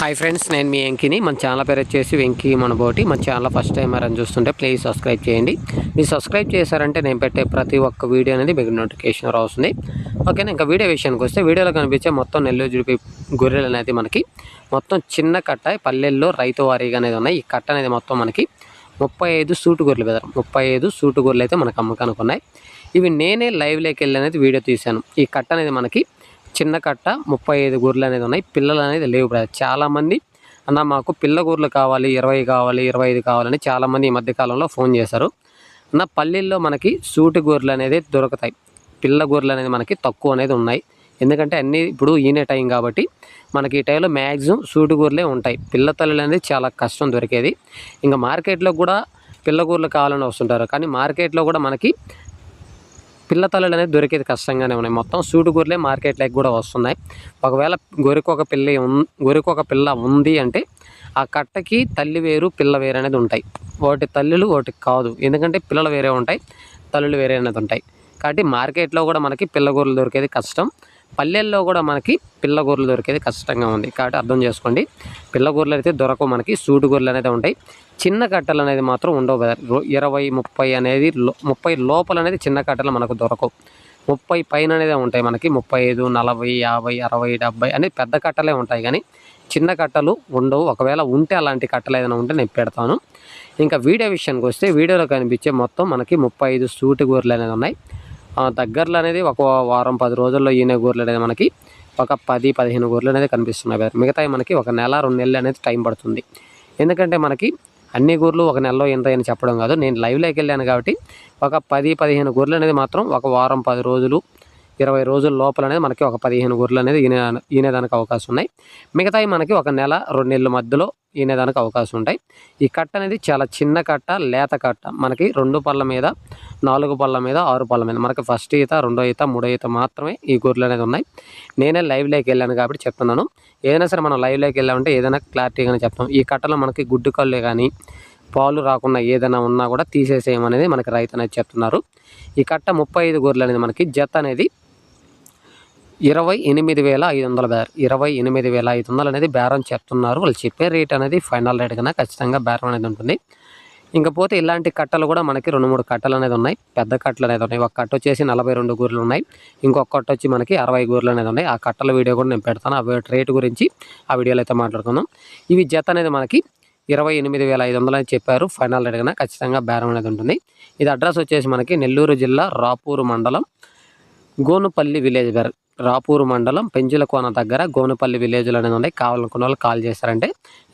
Hi friends నేను మీ వెంకిని. మన channel పేరు వచ్చేసి వెంకీ మనబోటి. మన ఛానల్ ఫస్ట్ టైం అని చూస్తుంటే ప్లీజ్ సబ్స్క్రైబ్ చేయండి. మీరు సబ్స్క్రైబ్ చేశారంటే నేను పెట్టే ప్రతి ఒక్క వీడియో అనేది మీకు నోటిఫికేషన్ రాస్తుంది ఓకేనా ఇంకా వీడియో విషయానికి వస్తే వీడియోలో కనిపించే మొత్తం నెల్లూరు జుడిపి గొర్రెలు అనేది మనకి మొత్తం చిన్న కట్ట పల్లెల్లో రైతు వారీగా అనేది ఉన్నాయి. ఈ కట్ట అనేది మొత్తం మనకి ముప్పై ఐదు సూటు గొర్రెలు బెదర్ ముప్పై ఐదు సూటు గొర్రెలు అయితే మనకు అమ్మకానికి ఉన్నాయి. ఇవి నేనే లైవ్లోకి వెళ్ళి అనేది వీడియో తీశాను. ఈ కట్ట అనేది మనకి చిన్న కట్ట ముప్పై ఐదు గొర్రెలు అనేది ఉన్నాయి. పిల్లలు అనేది లేవు బ్రదర్. చాలామంది అన్న మాకు పిల్ల గొర్రెలు కావాలి ఇరవై కావాలి ఇరవై ఐదు కావాలని చాలామంది ఈ మధ్యకాలంలో ఫోన్ చేశారు. అన్న పల్లెల్లో మనకి సూటి గొర్రెలు అనేది దొరుకుతాయి. పిల్ల గొర్రెలు అనేది మనకి తక్కువ అనేది ఉన్నాయి. ఎందుకంటే అన్నీ ఇప్పుడు ఈనే టైం కాబట్టి మనకి ఈ టైంలో మ్యాక్సిమం సూటి గొర్రెలే ఉంటాయి. పిల్ల తల్లులు అనేది చాలా కష్టం దొరికేది. ఇంకా మార్కెట్లో కూడా పిల్ల గొర్రెలు కావాలని వస్తుంటారు. కానీ మార్కెట్లో కూడా మనకి పిల్ల తల్లులు అనేది దొరికేది కష్టంగానే ఉన్నాయి. మొత్తం సూటు గొర్రెలే మార్కెట్లోకి కూడా వస్తున్నాయి. ఒకవేళ గొరికొక పిల్ల ఉన్ పిల్ల ఉంది అంటే ఆ కట్టకి తల్లి వేరు పిల్ల వేరు అనేది ఉంటాయి. ఒకటి తల్లులు ఒకటి కాదు. ఎందుకంటే పిల్లలు వేరే ఉంటాయి తల్లులు వేరే అనేది ఉంటాయి. కాబట్టి మార్కెట్లో కూడా మనకి పిల్ల గొర్రెలు దొరికేది కష్టం. పల్లెల్లో కూడా మనకి పిల్ల గొర్రెలు దొరికేది కష్టంగా ఉంది. కాబట్టి అర్థం చేసుకోండి. పిల్ల గొర్రెలు అయితే దొరకవు మనకి. సూటు గొర్రెలు అనేది ఉంటాయి. చిన్న కట్టలు అనేది మాత్రం ఉండవు ఇరవై ముప్పై అనేది ముప్పై లోపల అనేది చిన్న కట్టలు మనకు దొరకవు. ముప్పై పైన అనేది ఉంటాయి మనకి. ముప్పై ఐదు నలభై యాభై అరవై డెబ్బై అనేది పెద్ద కట్టలే ఉంటాయి. కానీ చిన్న కట్టలు ఉండవు. ఒకవేళ ఉంటే అలాంటి కట్టలు ఏదైనా ఉంటే నేను పెడతాను. ఇంకా వీడియో విషయానికి వస్తే వీడియోలో కనిపించే మొత్తం మనకి ముప్పై ఐదు సూటి గొర్రెలు అనేది ఉన్నాయి. దగ్గరలో అనేది ఒక వారం పది రోజుల్లో ఈయన గూర్లు అనేది మనకి ఒక పది పదిహేను గొర్రెలు అనేది కనిపిస్తున్నాయి మిగతా మనకి ఒక నెల రెండు నెలలు అనేది టైం పడుతుంది. ఎందుకంటే మనకి అన్ని గూర్లు ఒక నెలలో ఎంత అని చెప్పడం కాదు. నేను లైవ్లోకి వెళ్ళాను కాబట్టి ఒక పది పదిహేను గొర్రెలు అనేది మాత్రం ఒక వారం పది రోజులు ఇరవై రోజుల లోపల అనేది మనకి ఒక పదిహేను గొర్రెలు అనేది ఈనే ఈనేదానికి అవకాశం ఉన్నాయి. మిగతాయి మనకి ఒక నెల రెండు నెలల మధ్యలో ఈనేదానికి అవకాశం ఉంటాయి. ఈ కట్ట అనేది చాలా చిన్న కట్ట లేత కట్ట. మనకి రెండు పళ్ళ మీద నాలుగు పళ్ళ మీద ఆరు పళ్ళ మీద. మనకి ఫస్ట్ ఈత రెండో ఈత మూడో ఈత మాత్రమే ఈ గొర్రెలు అనేది ఉన్నాయి. నేనే లైవ్లోకి వెళ్ళాను కాబట్టి చెప్తున్నాను. ఏదైనా సరే మనం లైవ్లోకి వెళ్ళామంటే ఏదైనా క్లారిటీగానే చెప్తాం. ఈ కట్టలో మనకి గుడ్డు కళ్ళు కానీ పాలు రాకుండా ఏదైనా ఉన్నా కూడా తీసేసేయమనేది మనకి రైతు అనేది చెప్తున్నారు. ఈ కట్ట ముప్పై ఐదు గొర్రెలు అనేది మనకి జత అనేది ఇరవై ఎనిమిది వేల ఐదు వందల బేర్ ఇరవై ఎనిమిది వేల ఐదు వందలు అనేది బేరం చెప్తున్నారు వాళ్ళు చెప్పే రేట్ అనేది ఫైనల్ రేట్ కన్నా ఖచ్చితంగా బేరం అనేది ఉంటుంది. ఇంకపోతే ఇలాంటి కట్టలు కూడా మనకి రెండు మూడు కట్టలు అనేది ఉన్నాయి. పెద్ద కట్టలు అనేది ఉన్నాయి. ఒక కట్ట వచ్చేసి నలభై రెండు గూర్లు ఉన్నాయి. ఇంకొక కట్ట వచ్చి మనకి అరవై గూర్లు అనేది ఉన్నాయి. ఆ కట్టల వీడియో కూడా నేను పెడతాను. ఆ రేటు గురించి ఆ వీడియోలో అయితే మాట్లాడుకుందాం. ఇవి జత అనేది మనకి ఇరవై ఎనిమిది వేల ఐదు వందలు అని చెప్పారు. ఫైనల్ రేట్ కన్నా ఖచ్చితంగా బేరం అనేది ఉంటుంది. ఇది అడ్రస్ వచ్చేసి మనకి నెల్లూరు జిల్లా రాపూరు మండలం గోనుపల్లి విలేజ్ గారు రాపూరు మండలం పెంచులకోన దగ్గర గోనపల్లి విలేజ్లో అనేది ఉన్నాయి కావాలనుకున్న వాళ్ళు కాల్ చేస్తారంటే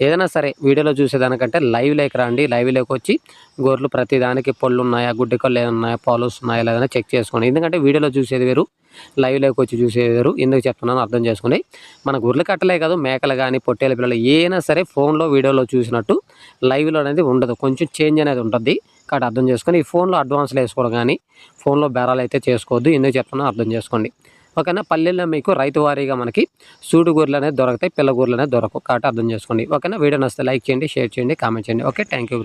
ఏదైనా సరే వీడియోలో చూసేదానికంటే లైవ్ లేక రండి. లైవ్ లేక వచ్చి గొర్రెలు ప్రతి దానికి పళ్ళు ఉన్నాయా గుడ్డి కళ్ళు ఉన్నాయా పాలు వస్తున్నాయా లేదన్నా చెక్ చేసుకోండి. ఎందుకంటే వీడియోలో చూసేది వేరు లైవ్ లేక వచ్చి చూసేది వేరు. ఎందుకు చెప్తున్నాను అర్థం చేసుకోండి. మన గొర్రెలు కట్టలే కాదు మేకలు కానీ పొట్టేల పిల్లలు ఏదైనా సరే ఫోన్లో వీడియోలో చూసినట్టు లైవ్లో అనేది ఉండదు. కొంచెం చేంజ్ అనేది ఉంటుంది. కాబట్టి అర్థం చేసుకొని ఈ ఫోన్లో అడ్వాన్స్లు వేసుకోవడం కానీ ఫోన్లో బేరాలు అయితే చేసుకోవద్దు. ఎందుకు చెప్తున్నా అర్థం చేసుకోండి. ఓకేనా? పల్లెల్లో మీకు రైతు వారీగా మనకి సూడు గొర్రెలు అనేది దొరుకుతాయి పిల్ల గొర్రెలు అనేది దొరకవు కాబట్టి అర్థం చేసుకోండి. ఓకేనా? వీడియో నచ్చితే లైక్ చేయండి షేర్ చేయండి కామెంట్ చేయండి. Okay thank you